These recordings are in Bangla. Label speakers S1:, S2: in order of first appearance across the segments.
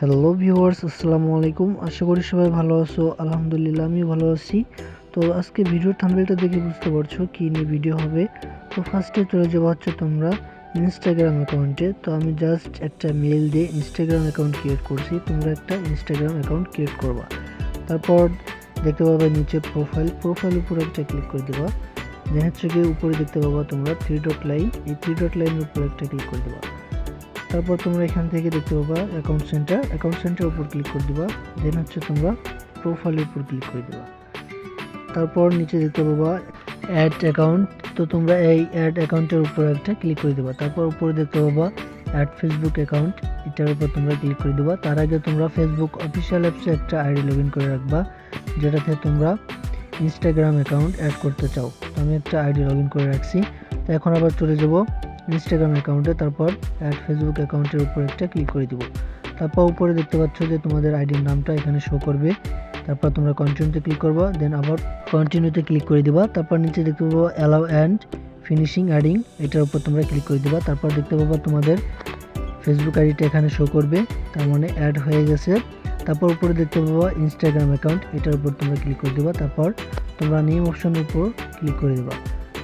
S1: হ্যালো ভিউয়ার্স আসসালামু আলাইকুম। আশা করি সবাই ভালো আছো। আলহামদুলিল্লাহ আমি ভালো আছি। তো আজকে ভিডিওর থাম্বনেলটা দেখে বুঝতে পারছ কি নিয়ে ভিডিও হবে। তো ফার্স্টে চলে যাব হচ্ছে তোমরা ইনস্টাগ্রাম অ্যাকাউন্টে তো আমি জাস্ট একটা মেল দিয়ে ইনস্টাগ্রাম অ্যাকাউন্ট ক্রিয়েট করছি। তোমরা একটা ইনস্টাগ্রাম অ্যাকাউন্ট ক্রিয়েট করবা। তারপর দেখতে পাবে নিচে প্রোফাইল প্রোফাইল উপরে একটা ক্লিক করে দেবা। দেন হচ্ছে গিয়ে উপরে দেখতে পাবা তোমরা থ্রি ডট লাইন এই থ্রি ডট লাইনের উপরে একটা ক্লিক করে দেবা। তারপর তোমরা এখান থেকে দেখতে পাবা অ্যাকাউন্ট সেন্টার অ্যাকাউন্ট সেন্টার উপর ক্লিক করে দিবা দেন হচ্ছে তোমরা প্রোফাইলের উপর ক্লিক করে দিবা। তারপর নিচে দেখতে পাবা অ্যাড অ্যাকাউন্ট তো তোমরা এই অ্যাড অ্যাকাউন্টের উপর একটা ক্লিক করে দেবা। তারপর উপরে দেখতে পাবা অ্যাড ফেসবুক অ্যাকাউন্ট এটার উপর তোমরা ক্লিক করে দেবা। তার আগে তোমরা ফেসবুক অফিসিয়াল অ্যাপসে একটা আইডি লগ করে রাখবা, যেটাতে তোমরা ইনস্টাগ্রাম অ্যাকাউন্ট অ্যাড করতে চাও। তো আমি একটা আইডি লগ করে রাখছি। তো এখন আবার চলে যাব ইনস্টাগ্রাম অ্যাকাউন্টে তারপর অ্যাড ফেসবুক অ্যাকাউন্টের উপর একটা ক্লিক করে দিব। তারপর উপরে দেখতে পাচ্ছ যে তোমাদের আইডির নামটা এখানে শো করবে। তারপর তোমরা কন্টিনিউতে ক্লিক করবা দেন আবার কন্টিনিউতে ক্লিক করে দিবা। তারপর নিচে দেখতে পাবো অ্যালাউ অ্যান্ড ফিনিশিং অ্যাডিং এটার উপর তোমরা ক্লিক করে দিবা। তারপর দেখতে পাবো তোমাদের ফেসবুক আইডিটা এখানে শো করবে, তার মানে অ্যাড হয়ে গেছে। তারপর উপরে দেখতে পাবো ইনস্টাগ্রাম অ্যাকাউন্ট এটার উপর তোমরা ক্লিক করে দিবা। তারপর তোমরা নেম অপশনের উপর ক্লিক করে দিবা।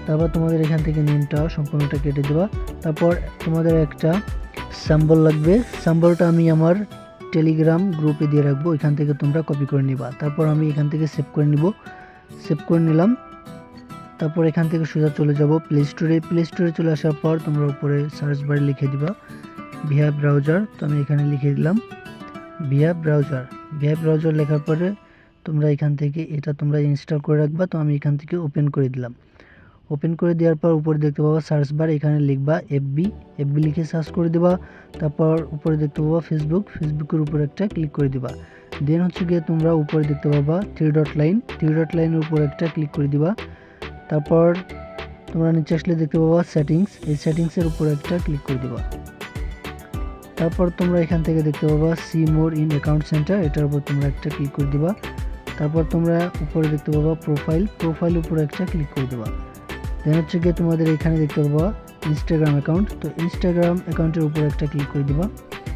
S1: তারপর তোমাদের এখান থেকে নেমটা সম্পূর্ণটা কেটে দেবা। তারপর তোমাদের একটা স্যাম্বল লাগবে। স্যাম্বলটা আমি আমার টেলিগ্রাম গ্রুপে দিয়ে রাখব। এখান থেকে তোমরা কপি করে নিবা। তারপর আমি এখান থেকে সেভ করে নিব। সেভ করে নিলাম। তারপর এখান থেকে সোজা চলে যাব প্লে স্টোরে প্লে স্টোরে চলে আসার পর তোমরা উপরে সার্চ বারে লিখে দিবা ভিয়া ব্রাউজার তো আমি এখানে লিখে দিলাম ভিয়া ব্রাউজার ভিয়া ব্রাউজার লেখার পরে তোমরা এখান থেকে এটা তোমরা ইনস্টল করে রাখবা। তো আমি এখান থেকে ওপেন করে দিলাম। ওপেন করে দেওয়ার পর উপরে দেখতে পাবা সার্চ বার, এখানে লিখবা এফবি এফবি লিখে সার্চ করে দেবা। তারপর উপরে দেখতে পাবা ফেসবুক ফেসবুকের উপর একটা ক্লিক করে দিবা। দেন হচ্ছে গিয়ে তোমরা উপরে দেখতে পাবা three dot line three dot লাইনের উপর একটা ক্লিক করে দিবা। তারপর তোমরা নিচে আসলে দেখতে পাবা সেটিংস এই সেটিংসের উপর একটা ক্লিক করে দিবা। তারপর তোমরা এখান থেকে দেখতে পাবা see more in account centre এটার উপর তোমরা একটা ক্লিক করে দিবা। তারপর তোমরা উপরে দেখতে পাবা প্রোফাইল প্রোফাইল উপরে একটা ক্লিক করে দেবা। দেন হচ্ছে গিয়ে তোমাদের এখানে দেখতে পাবা ইনস্টাগ্রাম অ্যাকাউন্ট তো ইনস্টাগ্রাম অ্যাকাউন্টের উপর একটা ক্লিক করে দিবা।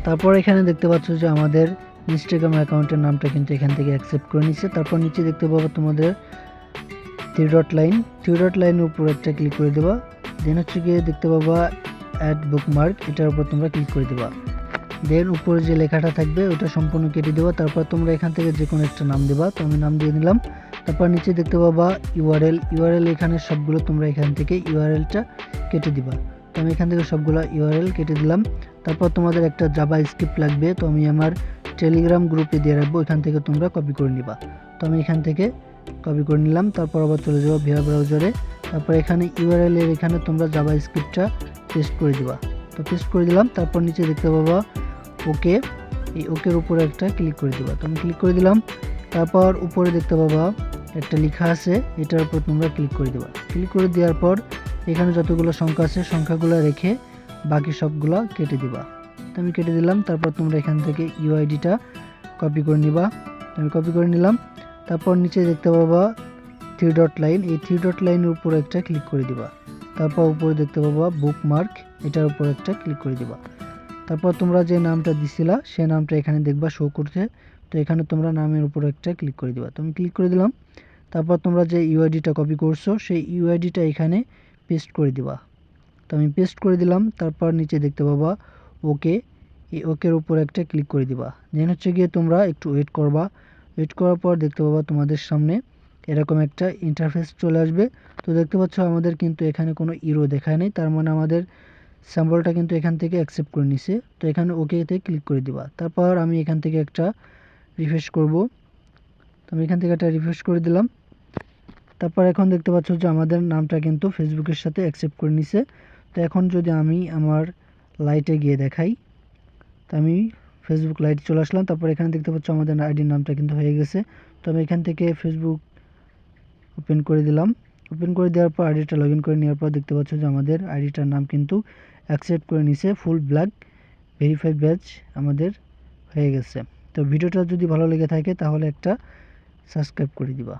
S1: তারপর এখানে দেখতে পাচ্ছ যে আমাদের ইনস্টাগ্রাম অ্যাকাউন্টের নামটা কিন্তু এখান থেকে অ্যাকসেপ্ট করে নিচ্ছে। তারপর নিচে দেখতে পাবো তোমাদের three dot line three dot লাইনের উপর একটা ক্লিক করে দেবা। দেন হচ্ছে গিয়ে দেখতে পাবা অ্যাড বুকমার্ক এটার উপর তোমরা ক্লিক করে দেবা। দেন উপরে যে লেখাটা থাকবে, ওটা সম্পূর্ণ কেটে দেওয়া তারপর তোমরা এখান থেকে যে কোনো একটা নাম দেবা। তো আমি নাম দিয়ে দিলাম তারপর নিচে দেখতে পাবা ইউআরএল ইউআরএল এখানে সবগুলো তোমরা এখান থেকে ইউআরএলটা কেটে দিবা। তো আমি এখান থেকে সবগুলো ইউআরএল কেটে দিলাম। তারপর তোমাদের একটা জাবা স্ক্রিপ্ট লাগবে। তো আমি আমার টেলিগ্রাম গ্রুপে দিয়ে রাখব। এখান থেকে তোমরা কপি করে নিবা। তো আমি এখান থেকে কপি করে নিলাম। তারপর আবার চলে যাব ভিয়া ব্রাউজারে তারপর এখানে ইউআরএল এর এখানে তোমরা জাবা স্ক্রিপ্টটা পেস্ট করে দিবা। তো পেস্ট করে দিলাম। তারপর নিচে দেখতে পাবা ওকে এই ওকের উপরে একটা ক্লিক করে দিবা। তো আমি ক্লিক করে দিলাম। তারপর উপরে দেখতে পাবা একটা লেখা আছে, এটার উপর তোমরা ক্লিক করে দেবা। ক্লিক করে দেওয়ার পর এখানে যতগুলো সংখ্যা আছে, সংখ্যাগুলো রেখে বাকি সবগুলো কেটে দিবা। তো আমি কেটে দিলাম, তারপর তোমরা এখান থেকে ইউআইডিটা কপি করে নিবা। আমি কপি করে নিলাম, তারপর নিচে দেখতে পাবা থ্রি ডট লাইন এই থ্রি ডট লাইনের উপর একটা ক্লিক করে দিবা। তারপর উপরে দেখতে পাবা বুকমার্ক এটার উপর একটা ক্লিক করে দিবা। তারপর তোমরা যে নামটা দিছিলা, সে নামটা এখানে দেখবা শো করছে তো এখানে তোমরা নামের উপর একটা ক্লিক করে দিবা। তো আমি ক্লিক করে দিলাম। তারপর তোমরা যে ইউআইডিটা কপি করছ, সেই ইউআইডিটা এখানে পেস্ট করে দিবা। তো আমি পেস্ট করে দিলাম। তারপর নিচে দেখতে পাবা ওকে এই ওকের উপর একটা ক্লিক করে দিবা। দেন হচ্ছে গিয়ে তোমরা একটু ওয়েট করবা। ওয়েট করার পর দেখতে পাবা তোমাদের সামনে এরকম একটা ইন্টারফেস চলে আসবে। তো দেখতে পাচ্ছ আমাদের কিন্তু এখানে কোনো ইরো দেখায় নেই। তার মানে আমাদের স্যাম্পলটা কিন্তু এখান থেকে অ্যাকসেপ্ট করে নিছে। তো এখানে ওকেতে ক্লিক করে দিবা। তারপর আমি এখান থেকে একটা রিফ্রেশ করব। তো আমি এখান থেকে একটা রিফ্রেশ করে দিলাম। তারপর এখন দেখতে পাচ্ছ যে আমাদের নামটা কিন্তু ফেসবুকের সাথে অ্যাকসেপ্ট করে নিছে। তো এখন যদি আমি আমার লাইটে গিয়ে দেখাই, তো আমি ফেসবুক লাইটে চলে আসলাম। তারপর এখানে দেখতে পাচ্ছ আমাদের আইডির নামটা কিন্তু হয়ে গেছে। তো আমি এখান থেকে ফেসবুক ওপেন করে দিলাম। ওপেন করে দেওয়ার পর আইডিটা লগ করে নেওয়ার পর দেখতে পাচ্ছ যে আমাদের আইডিটার নাম কিন্তু অ্যাকসেপ্ট করে নিছে। ফুল ব্ল্যাক ভেরিফাই ব্যাচ আমাদের হয়ে গেছে। তো ভিডিওটা যদি ভালো লেগে থাকে তাহলে একটা সাবস্ক্রাইব করে দিবা।